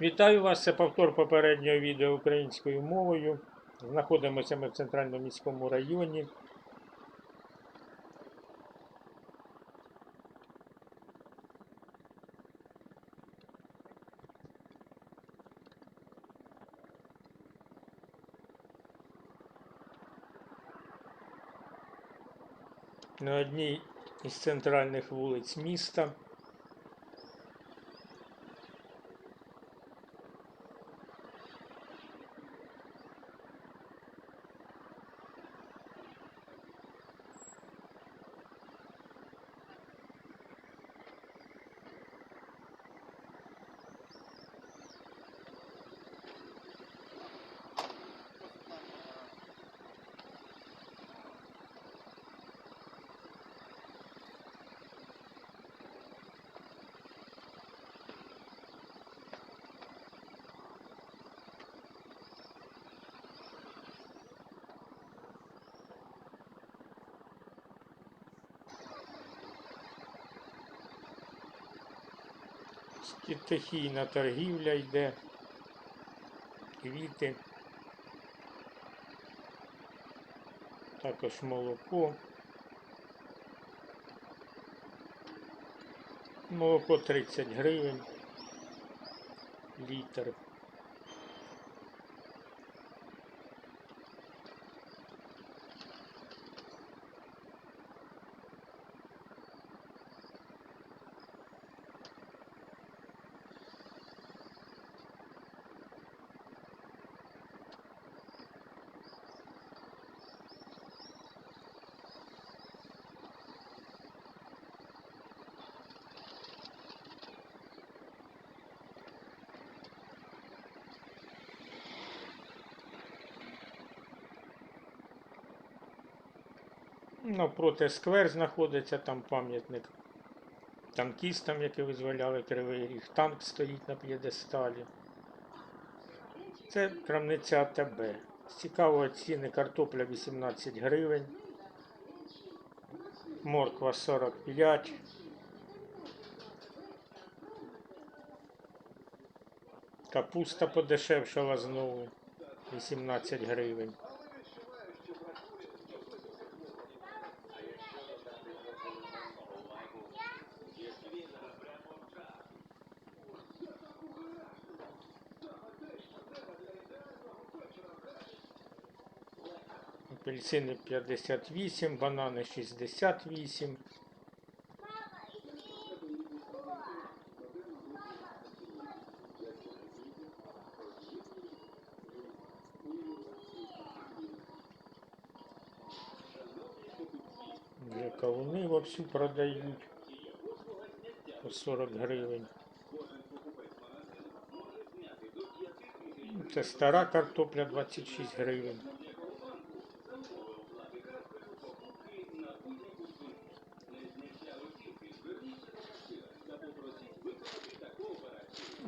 Вітаю вас, це повтор попереднього відео українською мовою. Знаходимося ми в центральному міському районі. На одній із центральних вулиць міста. Стихійна торгівля йде, квіти, також молоко. Молоко 30 гривень, літр. Навпроти сквер знаходиться, там пам'ятник танкістам, які визволяли Кривий Ріг. Танк стоїть на п'єдесталі. Це крамниця АТБ. З цікавого ціни картопля 18 гривень, морква 45. Капуста подешевшала знову 18 гривень. Апельсини 58, банани 68. Вже кавуни вовсю продають по 40 гривень. Це стара картопля 26 гривень.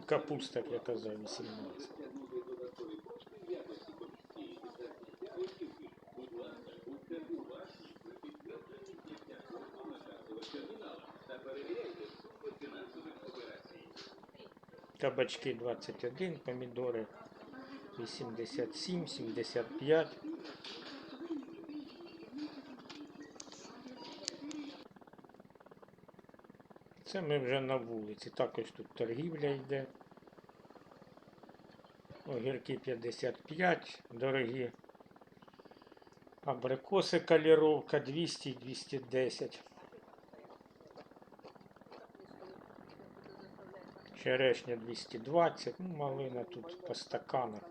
Капуста, як я казав, 18. Кабачки 21, помідори 87, 75. Це ми вже на вулиці. Також тут торгівля йде. Огірки 55, дорогі. Абрикоси каліровка 200-210. Черешня 220, ну, малина тут по стаканах.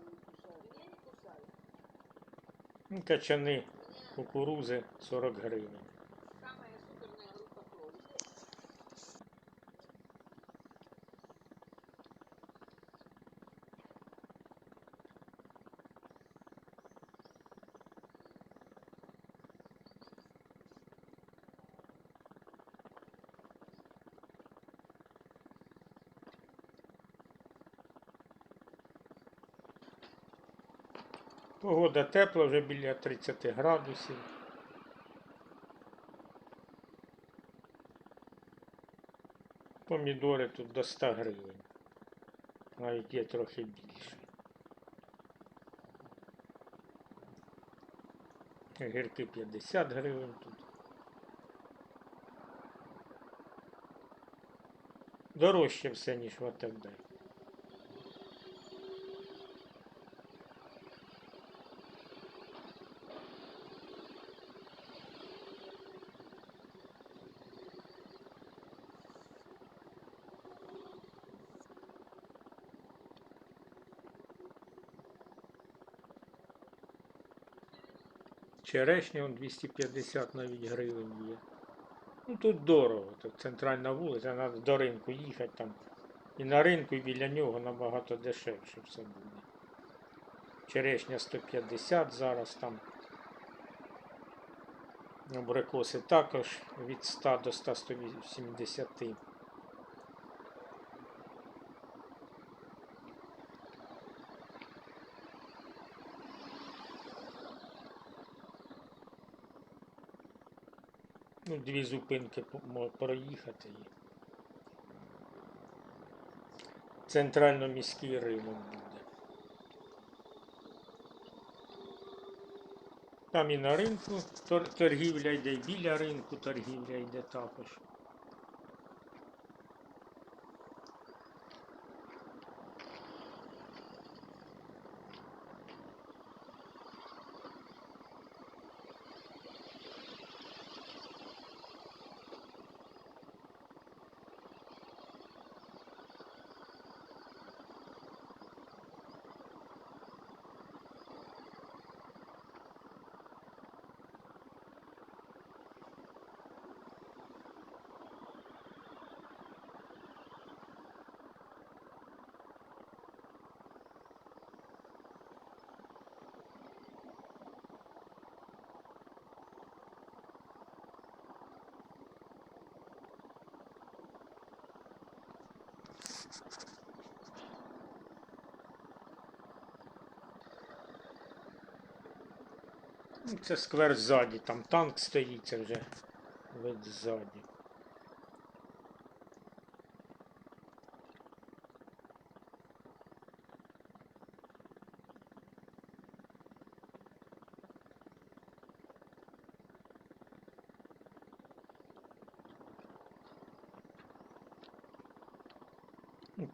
Ну, Качани кукурузи 40 гривень. Погода тепла, вже біля 30 градусів. Помідори тут до 100 гривень. Навіть є трохи більше. Гірки 50 гривень тут. Дорожче все, ніж в АТБ. Черешня он 250 навіть гривень є. Ну тут дорого, тут центральна вулиця, треба до ринку їхати там. І на ринку, і біля нього набагато дешевше все буде. Черешня 150 зараз там. Абрикоси також від 100 до 100-180. Ну, дві зупинки проїхати. І... Центрально-міський ринок буде. Там і на ринку торгівля йде, і біля ринку торгівля йде також. Це сквер ззаді, там танк стоїть, це вже вид ззаді.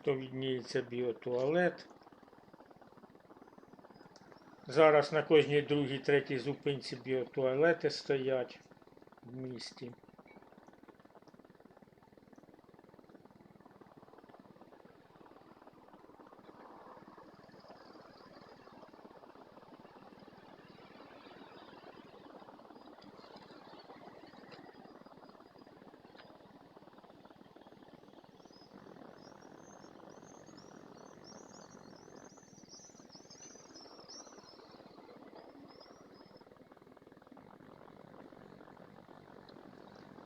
То відніється біотуалет. Зараз на кожній другій, третій зупинці біотуалети стоять в місті.